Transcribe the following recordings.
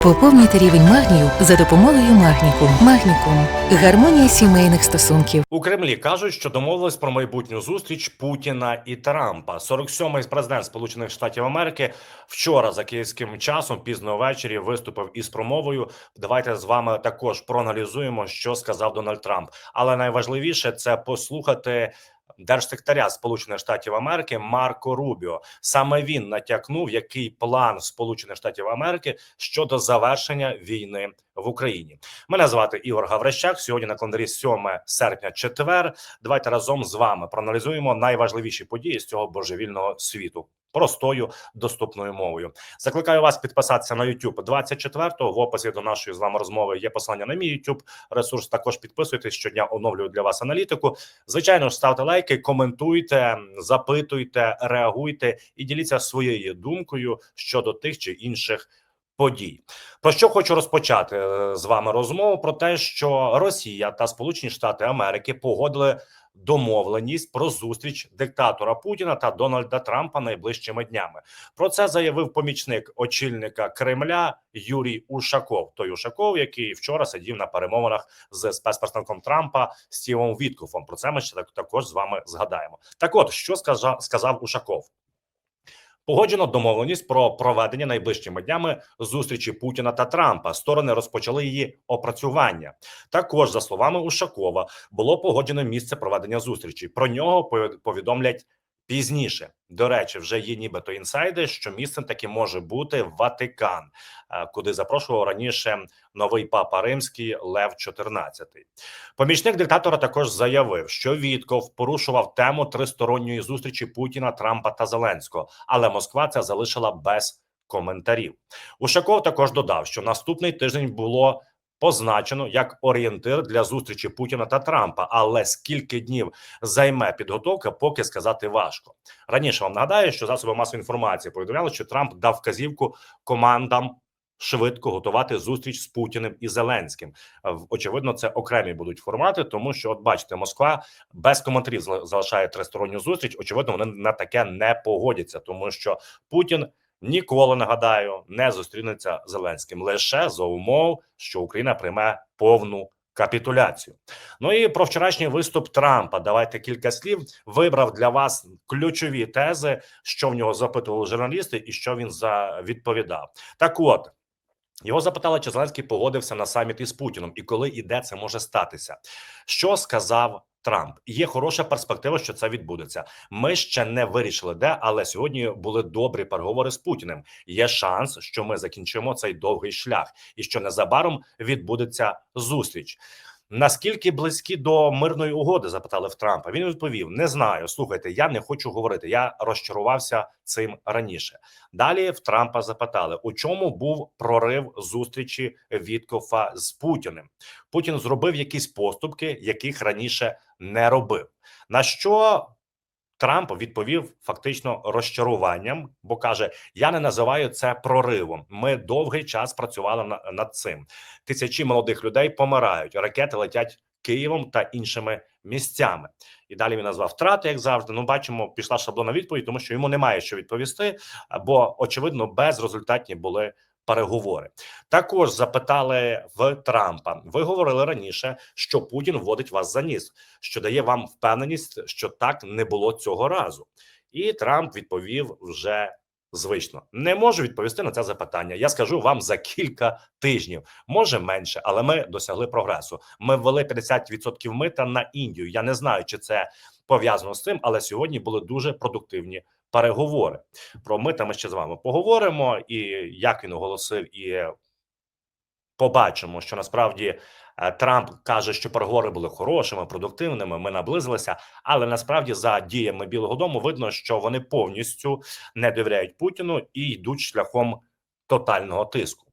Поповнюйте рівень магнію за допомогою Магнікум. Магнікум гармонія сімейних стосунків. У Кремлі кажуть, що домовились про майбутню зустріч Путіна і Трампа. 47-й президент Сполучених Штатів Америки вчора за київським часом пізно ввечері виступив із промовою. Давайте з вами також проаналізуємо, що сказав Дональд Трамп. Але найважливіше це послухати. Держсекретаря Сполучених Штатів Америки Марко Рубіо саме він натякнув, який план Сполучених Штатів Америки щодо завершення війни в Україні. Мене звати Ігор Гаврищак. Сьогодні на календарі 7 серпня, четвер. Давайте разом з вами проаналізуємо найважливіші події з цього божевільного світу. Простою доступною мовою закликаю вас підписатися на YouTube 24-го. В описі до нашої з вами розмови є посилання на мій YouTube ресурс. Також підписуйтесь щодня. Оновлюю для вас аналітику. Звичайно ж, ставте лайки, коментуйте, запитуйте, реагуйте і діліться своєю думкою щодо тих чи інших подій. Про що хочу розпочати е, з вами розмову про те, що Росія та Сполучені Штати Америки погодили домовленість про зустріч диктатора Путіна та Дональда Трампа найближчими днями. Про це заявив помічник очільника Кремля Юрій Ушаков. Той Ушаков, який вчора сидів на перемовинах з спецпредставником Трампа Стівом Віткофом. Про це ми ще так також з вами згадаємо. Так, от що сказав, сказав Ушаков. Погоджено домовленість про проведення найближчими днями зустрічі Путіна та Трампа. Сторони розпочали її опрацювання. Також, за словами Ушакова, було погоджено місце проведення зустрічі. Про нього повід- повідомлять пізніше. До речі, вже є нібито інсайди, що місцем таки може бути Ватикан, е, куди запрошував раніше новий папа римський Лев XIV. Помічник диктатора також заявив, що Вітков порушував тему тристоронньої зустрічі Путіна, Трампа та Зеленського, але Москва це залишила без коментарів. Ушаков також додав, що наступний тиждень було позначено як орієнтир для зустрічі Путіна та Трампа. Але скільки днів займе підготовка, поки сказати важко. Раніше вам нагадаю, що засоби масової інформації повідомляли, що Трамп дав вказівку командам. Швидко готувати зустріч з Путіним і Зеленським. Е, Очевидно, це окремі будуть формати, тому що, от бачите, Москва без коментарів залишає тристоронню зустріч. Очевидно, вони на таке не погодяться, тому що Путін ніколи нагадаю не зустрінеться Зеленським лише за умов, що Україна прийме повну капітуляцію. Ну і про вчорашній виступ Трампа. Давайте кілька слів. Вибрав для вас ключові тези, що в нього запитували журналісти, і що він за відповідав. Так, от. Його запитали, чи Зеленський погодився на саміт із Путіном, і коли і де це може статися. Що сказав Трамп? Є хороша перспектива, що це відбудеться. Ми ще не вирішили, де, але сьогодні були добрі переговори з Путіним. Є шанс, що ми закінчимо цей довгий шлях, і що незабаром відбудеться зустріч. Наскільки близькі до мирної угоди? Запитали в Трампа. Він відповів: Не знаю. Слухайте, я не хочу говорити. Я розчарувався цим раніше. Далі в Трампа запитали, у чому був прорив зустрічі Віткофа з Путіним. Путін зробив якісь поступки, яких раніше не робив. На що Трамп відповів фактично розчаруванням, бо каже: Я не називаю це проривом. Ми довгий час працювали над цим. Тисячі молодих людей помирають, ракети летять Києвом та іншими місцями. І далі він назвав втрати, як завжди. Ну, бачимо, пішла шаблона відповідь, тому що йому немає що відповісти, бо очевидно безрезультатні були переговори. Також запитали в Трампа. Ви говорили раніше, що Путін вводить вас за ніс, що дає вам впевненість, що так не було цього разу. І Трамп відповів вже звично. Не можу відповісти на це запитання. Я скажу вам за кілька тижнів, може менше, але ми досягли прогресу. Ми ввели 50% мита на Індію. Я не знаю, чи це пов'язано з цим, але сьогодні були дуже продуктивні переговори. Про мита ми ще з вами поговоримо, і як він оголосив, і побачимо, що насправді е, Трамп каже, що переговори були хорошими, продуктивними. Ми наблизилися, але насправді за діями Білого Дому видно, що вони повністю не довіряють Путіну і йдуть шляхом тотального тиску.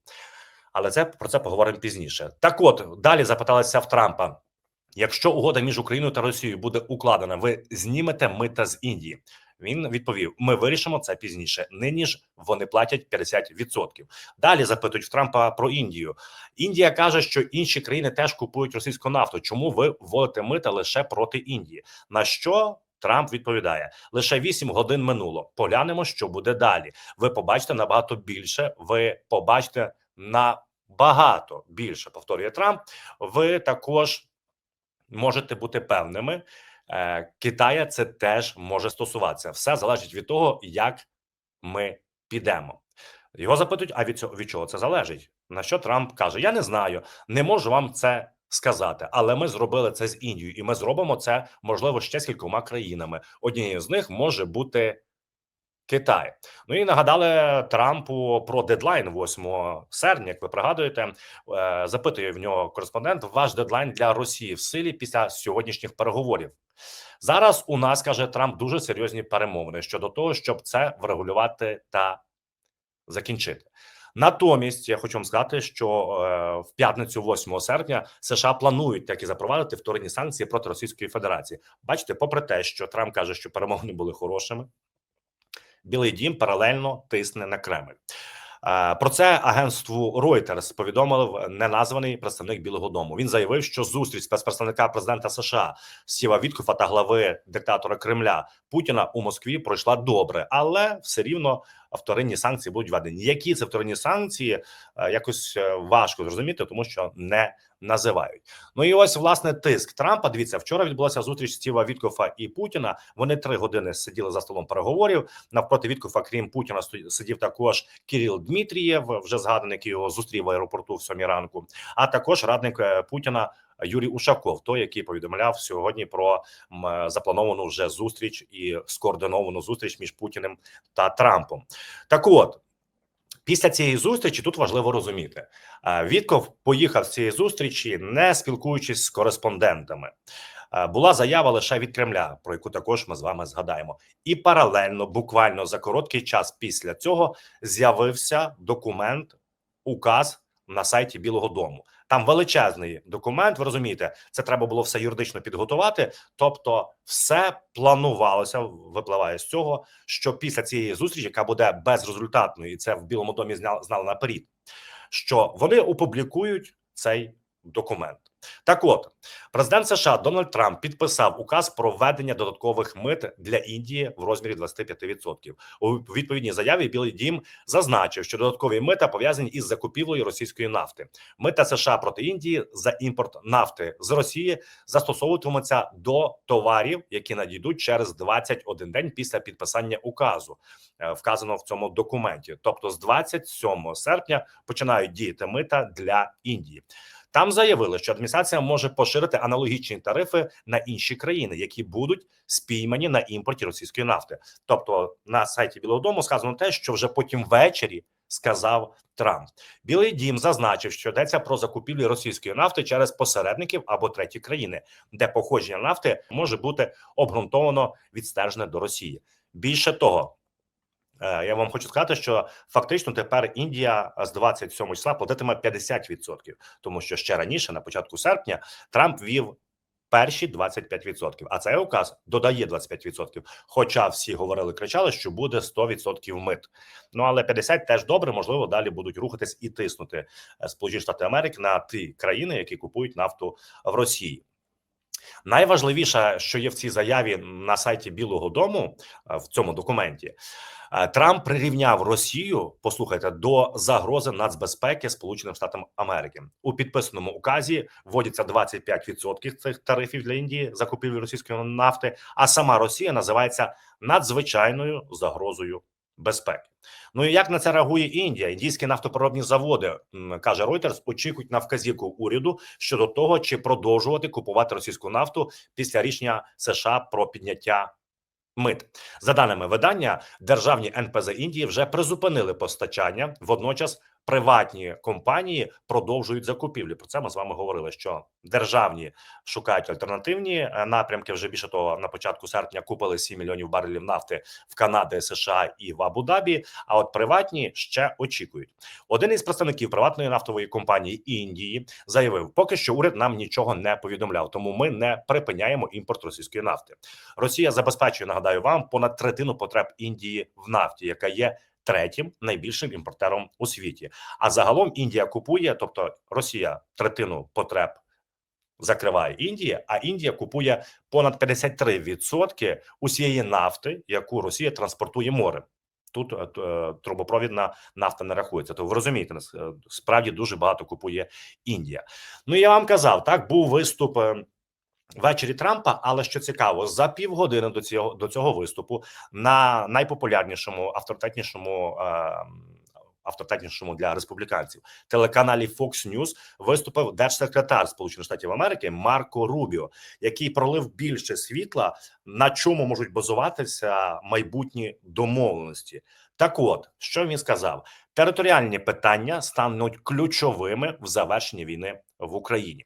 Але це про це поговоримо пізніше. Так, от далі запиталися в Трампа. Якщо угода між Україною та Росією буде укладена, ви знімете мита з Індії. Він відповів: Ми вирішимо це пізніше. Нині ж вони платять 50%. Далі запитують в Трампа про Індію. Індія каже, що інші країни теж купують російську нафту. Чому ви вводите мита лише проти Індії? На що Трамп відповідає: лише 8 годин минуло. Поглянемо, що буде далі. Ви побачите набагато більше. Ви побачите набагато більше, повторює Трамп, ви також можете бути певними. Е, Китая це теж може стосуватися. Все залежить від того, як ми підемо. Його запитують: а від цього від чого це залежить? На що Трамп каже: Я не знаю, не можу вам це сказати, але ми зробили це з Індією, і ми зробимо це можливо ще з кількома країнами. Однією з них може бути Китай. Ну і нагадали Трампу про дедлайн 8 серпня. Як ви пригадуєте, е, запитує в нього кореспондент: ваш дедлайн для Росії в силі після сьогоднішніх переговорів. Зараз у нас каже Трамп дуже серйозні перемовини щодо того, щоб це врегулювати та закінчити. Натомість я хочу вам сказати, що е, в п'ятницю, 8 серпня, США планують таки запровадити вторинні санкції проти Російської Федерації. Бачите, попри те, що Трамп каже, що перемовини були хорошими, Білий Дім паралельно тисне на Кремль. Про це агентству Reuters повідомив неназваний представник Білого Дому. Він заявив, що зустріч спецпредставника президента США Стіва Віткофа та глави диктатора Кремля Путіна у Москві пройшла добре, але все рівно вторинні санкції будуть введені. Які це вторинні санкції? е, Якось е, важко зрозуміти, тому що не називають. Ну і ось власне тиск Трампа. Дивіться, вчора відбулася зустріч Стіва Віткофа і Путіна. Вони три години сиділи за столом переговорів. Навпроти Віткофа, крім Путіна, сидів також Кирил Дмитрієв, вже згаданий, який його зустрів в аеропорту в сьомій ранку. А також радник е, Путіна Юрій Ушаков, той, який повідомляв сьогодні про заплановану вже зустріч і скоординовану зустріч між Путіним та Трампом. Так от. Після цієї зустрічі тут важливо розуміти, Вітков поїхав з цієї зустрічі, не спілкуючись з кореспондентами. Була заява лише від Кремля, про яку також ми з вами згадаємо. І паралельно, буквально за короткий час після цього, з'явився документ, указ на сайті Білого Дому. Там величезний документ. Ви розумієте, це треба було все юридично підготувати. Тобто, все планувалося, випливає з цього, що після цієї зустрічі, яка буде безрезультатною, і це в Білому домі знали наперед, що вони опублікують цей документ. Так, от президент США Дональд Трамп підписав указ про введення додаткових мит для Індії в розмірі 25%. У відповідній заяві Білий Дім зазначив, що додаткові мита пов'язані із закупівлею російської нафти. Мита США проти Індії за імпорт нафти з Росії застосовуватимуться до товарів, які надійдуть через 21 день після підписання указу, е, вказано в цьому документі. Тобто, з 27 серпня починають діяти мита для Індії. Там заявили, що адміністрація може поширити аналогічні тарифи на інші країни, які будуть спіймані на імпорті російської нафти. Тобто на сайті Білого Дому сказано те, що вже потім ввечері сказав Трамп. Білий дім зазначив, що йдеться про закупівлі російської нафти через посередників або треті країни, де походження нафти може бути обґрунтовано відстежене до Росії. Більше того. Е, Я вам хочу сказати, що фактично тепер Індія з 27 числа платитиме 50%, тому що ще раніше, на початку серпня, Трамп вів перші 25%, а цей указ додає 25%. Хоча всі говорили, кричали, що буде 100% мит. Ну але 50 теж добре. Можливо, далі будуть рухатись і тиснути е, Сполучені Штати Америки на ті країни, які купують нафту в Росії. Найважливіше, що є в цій заяві на сайті Білого Дому е, в цьому документі, е, Трамп прирівняв Росію. Послухайте до загрози нацбезпеки Сполученим Штатам Америки у підписаному указі. Вводяться 25% цих тарифів для Індії закупівлі російської нафти. А сама Росія називається надзвичайною загрозою безпеки. Ну і як на це реагує Індія? Індійські нафтопоробні заводи каже Reuters, очікують на вказівку уряду щодо того, чи продовжувати купувати російську нафту після рішення США про підняття. Мит за даними видання, державні НПЗ Індії вже призупинили постачання. Водночас приватні компанії продовжують закупівлі. Про це ми з вами говорили. Що державні шукають альтернативні е, напрямки. Вже більше того, на початку серпня купили 7 мільйонів барелів нафти в Канаді, США і в Абу-Дабі. А от приватні ще очікують. Один із представників приватної нафтової компанії Індії заявив, поки що уряд нам нічого не повідомляв, тому ми не припиняємо імпорт російської нафти. Росія забезпечує, нагадаю вам, понад третину потреб Індії в нафті, яка є третім найбільшим імпортером у світі. А загалом Індія купує, тобто Росія третину потреб. Закриває Індія, а Індія купує понад 53% усієї нафти, яку Росія транспортує морем. тут е, е, трубопровідна нафта не рахується. То ви розумієте, е, справді дуже багато купує Індія. Ну я вам казав, так був виступ. Ввечері Трампа, але що цікаво, за півгодини до цього до цього виступу на найпопулярнішому авторитетнішому е, авторитетнішому для республіканців телеканалі Fox News виступив держсекретар Сполучених Штатів Америки Марко Рубіо, який пролив більше світла, на чому можуть базуватися майбутні домовленості. Так, от що він сказав: територіальні питання стануть ключовими в завершенні війни в Україні.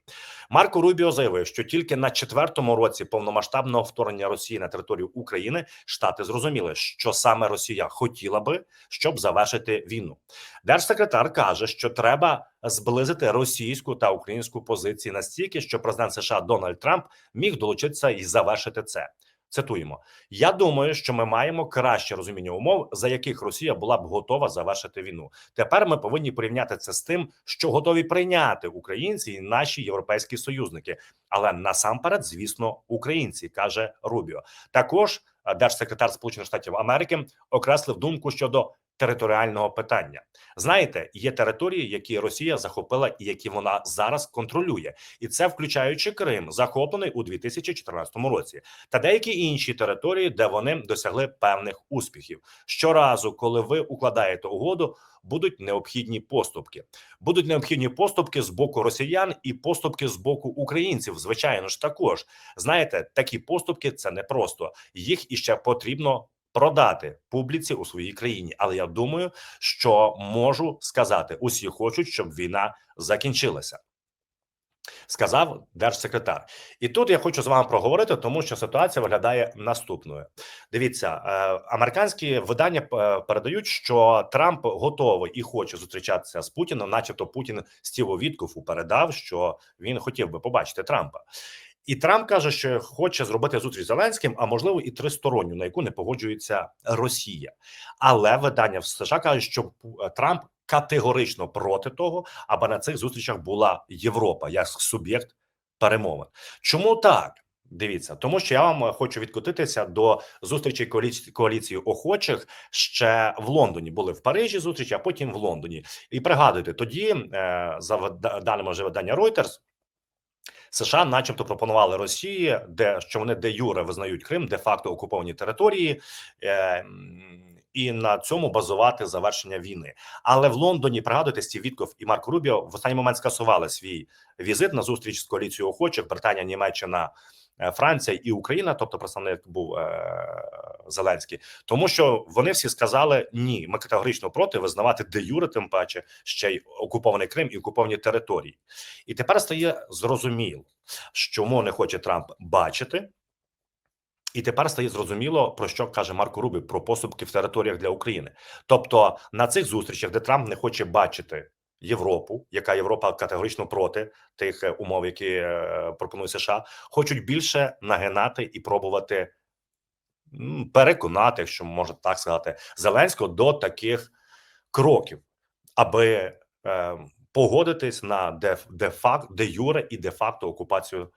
Марко Рубіо заявив, що тільки на четвертому році повномасштабного вторгнення Росії на територію України штати зрозуміли, що саме Росія хотіла би, щоб завершити війну. Держсекретар каже, що треба зблизити російську та українську позиції настільки, що президент США Дональд Трамп міг долучитися і завершити це. Цитуємо: я думаю, що ми маємо краще розуміння умов, за яких Росія була б готова завершити війну. Тепер ми повинні порівняти це з тим, що готові прийняти українці і наші європейські союзники. Але насамперед, звісно, українці каже Рубіо. Також е, держсекретар Сполучених Штатів Америки окреслив думку щодо територіального питання. Знаєте, є території, які Росія захопила і які вона зараз контролює, і це включаючи Крим, захоплений у 2014 році, та деякі інші території, де вони досягли певних успіхів. Щоразу, коли ви укладаєте угоду, будуть необхідні поступки. Будуть необхідні поступки з боку росіян і поступки з боку українців. Звичайно ж, також знаєте, такі поступки це не просто їх іще потрібно. Продати публіці у своїй країні, але я думаю, що можу сказати: усі хочуть, щоб війна закінчилася. Сказав держсекретар, і тут я хочу з вами проговорити, тому що ситуація виглядає наступною. Дивіться, е, американські видання е, передають, що Трамп готовий і хоче зустрічатися з Путіним, начебто Путін Стіву Віткофу передав, що він хотів би побачити Трампа. І Трамп каже, що хоче зробити зустріч з Зеленським, а можливо і тристоронню, на яку не погоджується Росія. Але видання в США кажуть, що Трамп категорично проти того, аби на цих зустрічах була Європа як суб'єкт перемовин. Чому так? Дивіться, тому що я вам хочу відкотитися до зустрічі коаліції, коаліції охочих ще в Лондоні. Були в Парижі зустрічі, а потім в Лондоні. І пригадуйте, тоді е, за даними вже видання Reuters, США, начебто, пропонували Росії, де що вони де юре визнають Крим, де факто окуповані території, е, і на цьому базувати завершення війни. Але в Лондоні пригадуйте, Вітков і Марко Рубіо в останній момент скасували свій візит на зустріч з коаліцією охочих Британія, Німеччина. Е, Франція і Україна, тобто представник був е, Зеленський, тому що вони всі сказали ні, ми категорично проти визнавати де юре, тим паче ще й окупований Крим і окуповані території. І тепер стає зрозуміло, чому не хоче Трамп бачити. І тепер стає зрозуміло, про що каже Марко Рубі про поступки в територіях для України. Тобто на цих зустрічах, де Трамп не хоче бачити Європу, яка Європа категорично проти тих е, умов, які е, пропонує США, хочуть більше нагинати і пробувати переконати, якщо можна так сказати, Зеленського до таких кроків, аби е, погодитись на де, де факт, де юре і де факто окупацію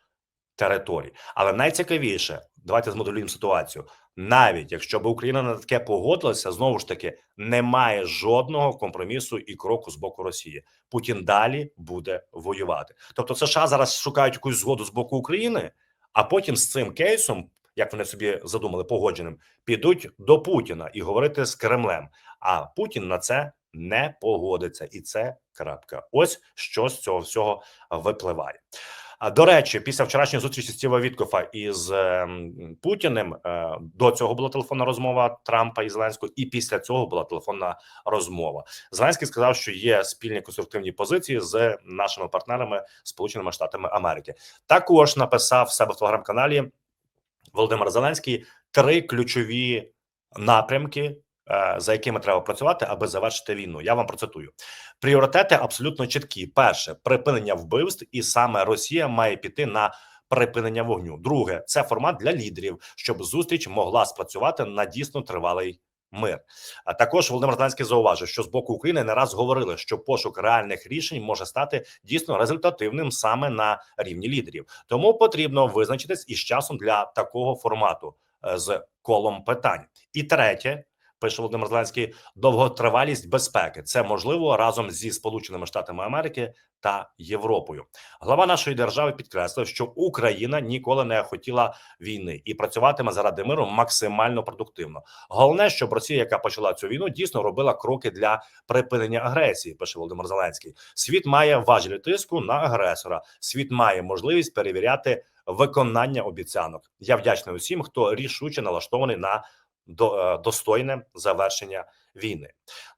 територій. Але найцікавіше, давайте змоделюємо ситуацію. Навіть якщо б Україна на таке погодилася, знову ж таки немає жодного компромісу і кроку з боку Росії. Путін далі буде воювати. Тобто, США зараз шукають якусь згоду з боку України, а потім з цим кейсом, як вони собі задумали, погодженим, підуть до Путіна і говорити з Кремлем. А Путін на це не погодиться, і це крапка. Ось що з цього всього випливає. А до речі, після вчорашньої зустрічі Стіва Віткофа із е, Путіним е, до цього була телефонна розмова Трампа і Зеленського, і після цього була телефонна розмова. Зеленський сказав, що є спільні конструктивні позиції з нашими партнерами Сполученими Штатами Америки. Також написав себе в телеграм-каналі Володимир Зеленський три ключові напрямки. Е, За якими треба працювати, аби завершити війну, я вам процитую пріоритети абсолютно чіткі. Перше припинення вбивств, і саме Росія має піти на припинення вогню. Друге це формат для лідерів, щоб зустріч могла спрацювати на дійсно тривалий мир. А також Володимир Зеленський зауважив, що з боку України не раз говорили, що пошук реальних рішень може стати дійсно результативним саме на рівні лідерів. Тому потрібно визначитись із часом для такого формату е, з колом питань. І третє. Пише Володимир Зеленський, довготривалість безпеки. Це можливо разом зі Сполученими Штатами Америки та Європою. Глава нашої держави підкреслив, що Україна ніколи не хотіла війни і працюватиме заради миру максимально продуктивно. Головне, щоб Росія, яка почала цю війну, дійсно робила кроки для припинення агресії. Пише Володимир Зеленський. Світ має важелі тиску на агресора. Світ має можливість перевіряти виконання обіцянок. Я вдячний усім, хто рішуче налаштований на достойне завершення війни.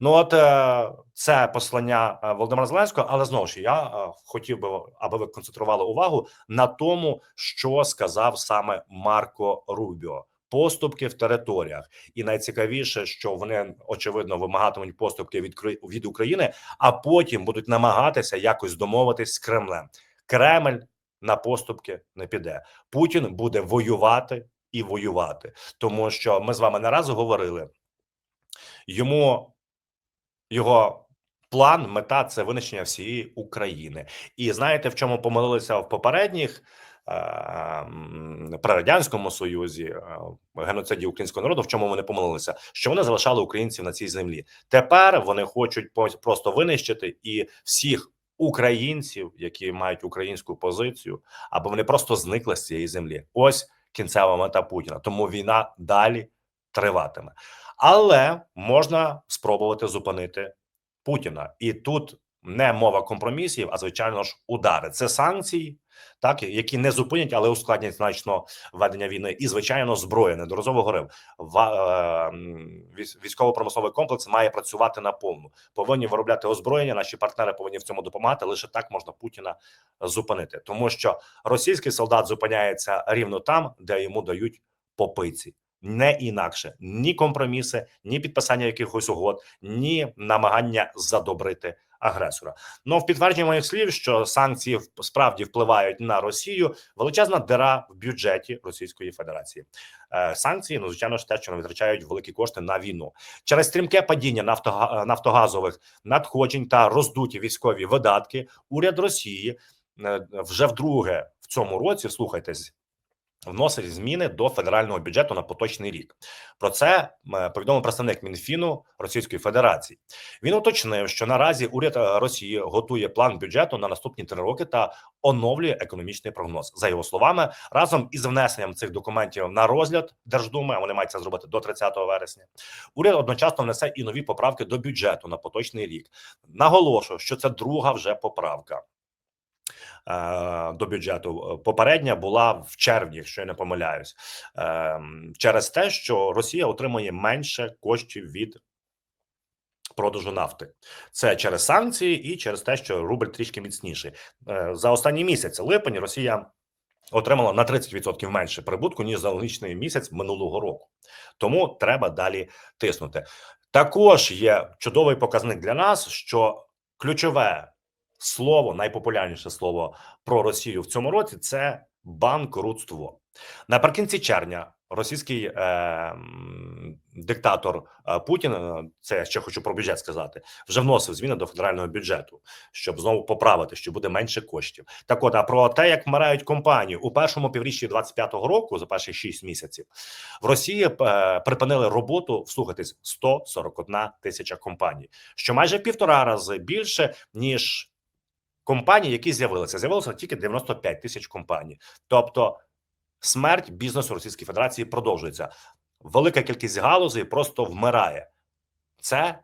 Ну от е, це послання е, Володимира Зеленського, але знову ж я е, хотів би, аби ви концентрували увагу на тому, що сказав саме Марко Рубіо. Поступки в територіях, і найцікавіше, що вони очевидно вимагатимуть поступки від від України, а потім будуть намагатися якось домовитись з Кремлем. Кремль на поступки не піде. Путін буде воювати і воювати, тому що ми з вами не раз говорили. Йому його план, мета це винищення всієї України. І знаєте, в чому помилилися в попередніх е, при радянському союзі е, геноциді українського народу? В чому вони помилилися? Що вони залишали українців на цій землі? Тепер вони хочуть просто винищити і всіх. Українців, які мають українську позицію, аби вони просто зникли з цієї землі. Ось кінцева мета Путіна. Тому війна далі триватиме, але можна спробувати зупинити Путіна. І тут не мова компромісів, а звичайно ж удари. Це санкції, так які не зупинять, але ускладнять значно ведення війни. І звичайно, зброя недоразово говорив. Е, Військово-промисловий комплекс має працювати на повну. Повинні виробляти озброєння. Наші партнери повинні в цьому допомагати. Лише так можна Путіна зупинити, тому що російський солдат зупиняється рівно там, де йому дають попиці. Не інакше ні компроміси, ні підписання якихось угод, ні намагання задобрити агресора. Ну в підтвердження моїх слів, що санкції справді впливають на Росію. Величезна дира в бюджеті Російської Федерації. Е, санкції, ну звичайно ж те, що вони витрачають великі кошти на війну через стрімке падіння нафтога- нафтогазових надходжень та роздуті військові видатки. Уряд Росії е, вже вдруге в цьому році слухайтесь. Вносить зміни до федерального бюджету на поточний рік. Про це е, повідомив представник Мінфіну Російської Федерації. Він уточнив, що наразі уряд е, Росії готує план бюджету на наступні три роки та оновлює економічний прогноз. За його словами, разом із внесенням цих документів на розгляд Держдуми, а вони мають зробити до 30 вересня. Уряд одночасно внесе і нові поправки до бюджету на поточний рік. Наголошую, що це друга вже поправка. Е, До бюджету попередня була в червні, якщо я не помиляюсь, Ем, через те, що Росія отримує менше коштів від продажу нафти. Це через санкції і через те, що рубль трішки міцніший. Е, За останній місяць липень Росія отримала на 30% менше прибутку ніж за аналогічний місяць минулого року. Тому треба далі тиснути. Також є чудовий показник для нас, що ключове слово, найпопулярніше слово про Росію в цьому році це банкрутство. Наприкінці червня російський е, диктатор е, Путін, е, це я ще хочу про бюджет сказати, вже вносив зміни до федерального бюджету, щоб знову поправити, що буде менше коштів. Так от, а про те, як вмирають компанії у першому півріччі 25-го року, за перші 6 місяців, в Росії е, припинили роботу, вслухайтесь, 141 тисяча компаній, що майже півтора рази більше ніж компаній, які з'явилися. З'явилося тільки 95 тисяч компаній. Тобто смерть бізнесу Російської Федерації продовжується. Велика кількість галузей просто вмирає. Це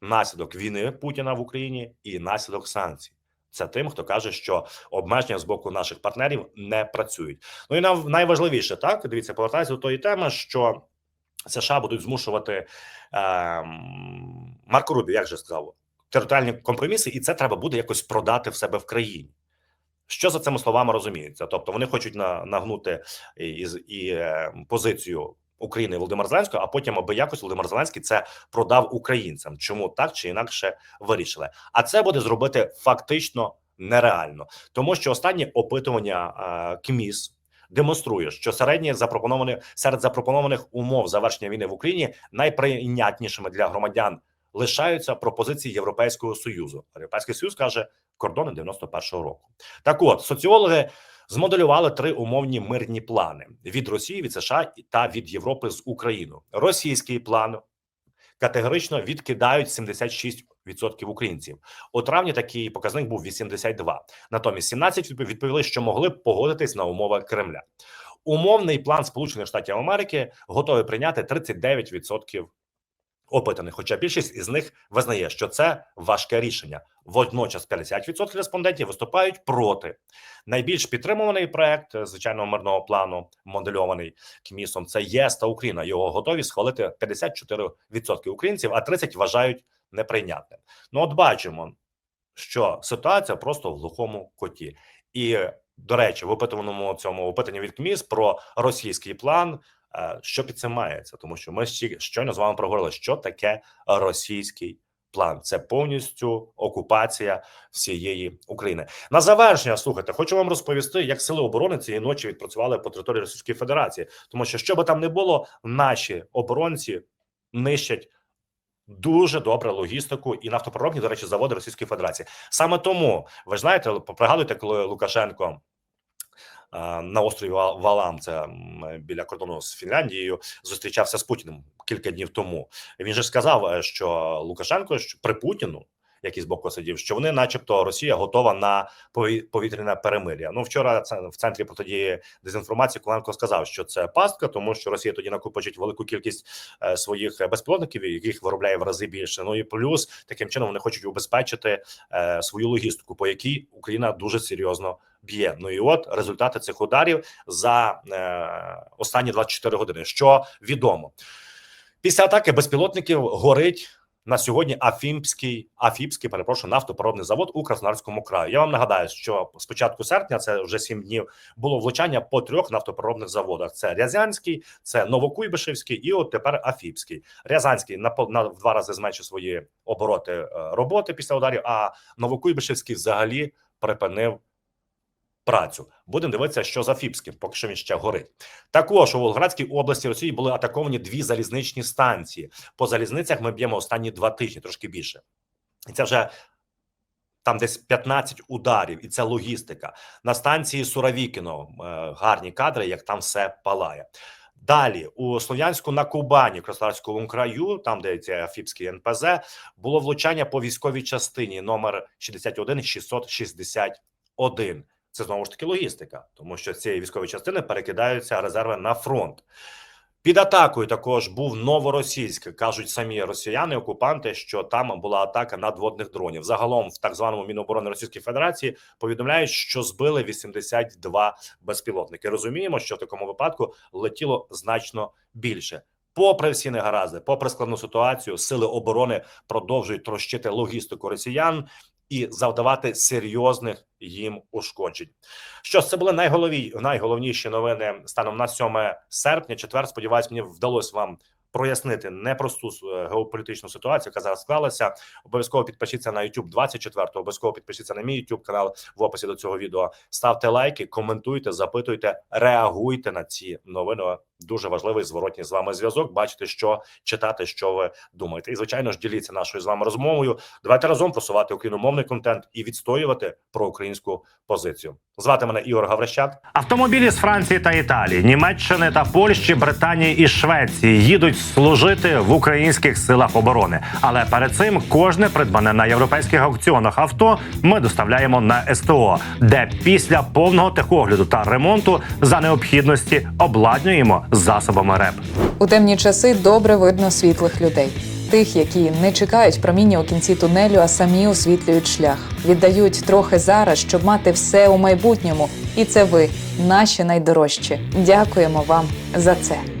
наслідок війни Путіна в Україні і наслідок санкцій. Це тим, хто каже, що обмеження з боку наших партнерів не працюють. Ну і нав- найважливіше, так дивіться, повертаюся до тої теми, що США будуть змушувати ем, Марко Рубі, як же сказав, територіальні компроміси, і це треба буде якось продати в себе в країні. Що за цими словами розуміється? Тобто вони хочуть на, нагнути і, і, і е, позицію України Володимира Зеленського, а потім, аби якось Володимир Зеленський це продав українцям. Чому так чи інакше вирішили? А це буде зробити фактично нереально, тому що останні опитування е, КМІС демонструє, що середні запропоновані серед запропонованих умов завершення війни в Україні найприйнятнішими для громадян лишаються пропозиції Європейського союзу. Європейський союз каже кордони 91-го року. Так, от соціологи змоделювали три умовні мирні плани від Росії, від США та від Європи з Україною. Російський план категорично відкидають 76% українців. У травні такий показник був 82. Натомість 17 відпов- відповіли, що могли б погодитись на умови Кремля. Умовний план Сполучених Штатів Америки готовий прийняти 39% опитаних, хоча більшість із них визнає, що це важке рішення. Водночас 50% респондентів виступають проти. Найбільш підтримуваний проект е, звичайного мирного плану, модельований КМІСом, це ЄС та Україна. Його готові схвалити 54% українців, а 30% вважають неприйнятним. Ну, от бачимо, що ситуація просто в глухому коті. І до речі, в опитуваному цьому опитанні від КМІС про російський план. Е, Що під цим мається, тому що ми щойно з вами проговорили, що таке російський план. Це повністю окупація всієї України. На завершення слухайте, хочу вам розповісти, як сили оборони цієї ночі відпрацювали по території Російської Федерації, тому що що би там не було, наші оборонці нищать. Дуже добре логістику і нафтопереробні, до речі, заводи Російської Федерації. Саме тому ви ж знаєте, пригадуєте, коли Лукашенко на острові Ва- Валам, це біля кордону з Фінляндією, зустрічався з Путіним кілька днів тому. Він же сказав, е, що Лукашенко що при Путіну, який з боку сидів, що вони, начебто, Росія готова на пові- повітряне перемир'я. Ну вчора це в центрі протидії дезінформації Куленко сказав, що це пастка, тому що Росія тоді накопичить велику кількість е, своїх безпілотників, яких виробляє в рази більше. Ну і плюс таким чином вони хочуть убезпечити е, свою логістику, по якій Україна дуже серйозно б'є. Ну і от результати цих ударів за е, останні 24 години. Що відомо після атаки безпілотників горить. На сьогодні Афімський, Афіпський, перепрошую, нафтопереробний завод у Краснодарському краї. Я вам нагадаю, що з початку серпня, це вже сім днів, було влучання по трьох нафтопереробних заводах: це Рязанський, це Новокуйбишевський і от тепер Афіпський. Рязанський на, на в два рази зменшив свої обороти е, роботи після ударів. А Новокуйбишевський взагалі припинив працю. Будемо дивитися, що за Фіпським, поки що він ще горить. Також у Волгоградській області Росії були атаковані дві залізничні станції. По залізницях ми б'ємо останні два тижні, трошки більше. І це вже там десь 15 ударів, і це логістика. На станції Суровікіно е, гарні кадри, як там все палає. Далі у Слов'янську на Кубані, Краснодарському краю, там де це Фіпський НПЗ, було влучання по військовій частині номер 61 661. Це знову ж таки логістика, тому що цієї військової частини перекидаються резерви на фронт. Під атакою також був новоросійськ. кажуть самі росіяни, окупанти, що там була атака надводних дронів. Загалом, в так званому Міноборони Російської Федерації повідомляють, що збили 82 безпілотники. Розуміємо, що в такому випадку летіло значно більше. Попри всі негаразди, попри складну ситуацію, сили оборони продовжують трощити логістику росіян і завдавати серйозних їм ушкоджень. Що це були найголові, найголовніші новини станом на 7 серпня. Четвер, сподіваюсь, мені вдалося вам прояснити непросту е, геополітичну ситуацію, яка зараз склалася. Обов'язково підпишіться на YouTube 24, обов'язково підпишіться на мій YouTube канал в описі до цього відео. Ставте лайки, коментуйте, запитуйте, реагуйте на ці новини. Дуже важливий зворотній з вами зв'язок. Бачите, що читати, що ви думаєте, і звичайно ж діліться нашою з вами розмовою. Давайте разом просувати україномовний контент і відстоювати проукраїнську позицію. Звати мене Ігор Гаврищак. Автомобілі з Франції та Італії, Німеччини та Польщі, Британії і Швеції їдуть служити в українських силах оборони. Але перед цим кожне придбане на європейських аукціонах авто ми доставляємо на СТО, де після повного техогляду та ремонту за необхідності обладнуємо засобами РЕП. У темні часи добре видно світлих людей. Тих, які не чекають проміння у кінці тунелю, а самі освітлюють шлях, віддають трохи зараз, щоб мати все у майбутньому. І це ви, наші найдорожчі. Дякуємо вам за це.